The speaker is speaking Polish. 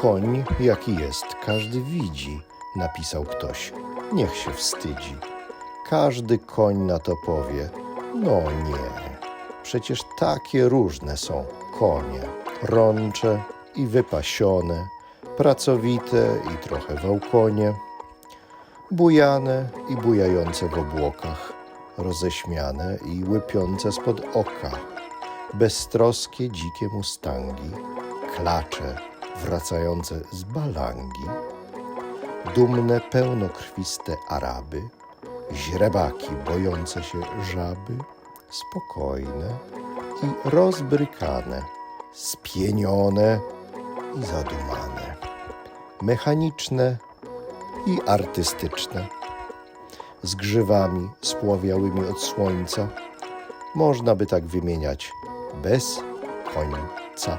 Koń jaki jest, każdy widzi, napisał ktoś. Niech się wstydzi. Każdy koń na to powie: No nie. Przecież takie różne są konie. Rącze i wypasione, pracowite i trochę wałkonie, bujane i bujające w obłokach, roześmiane i łypiące spod oka, beztroskie dzikie mustangi, klacze wracające z balangi, dumne pełnokrwiste Araby, źrebaki bojące się żaby, spokojne i rozbrykane, spienione i zadumane, mechaniczne i artystyczne, z grzywami spławiałymi od słońca, można by tak wymieniać bez końca.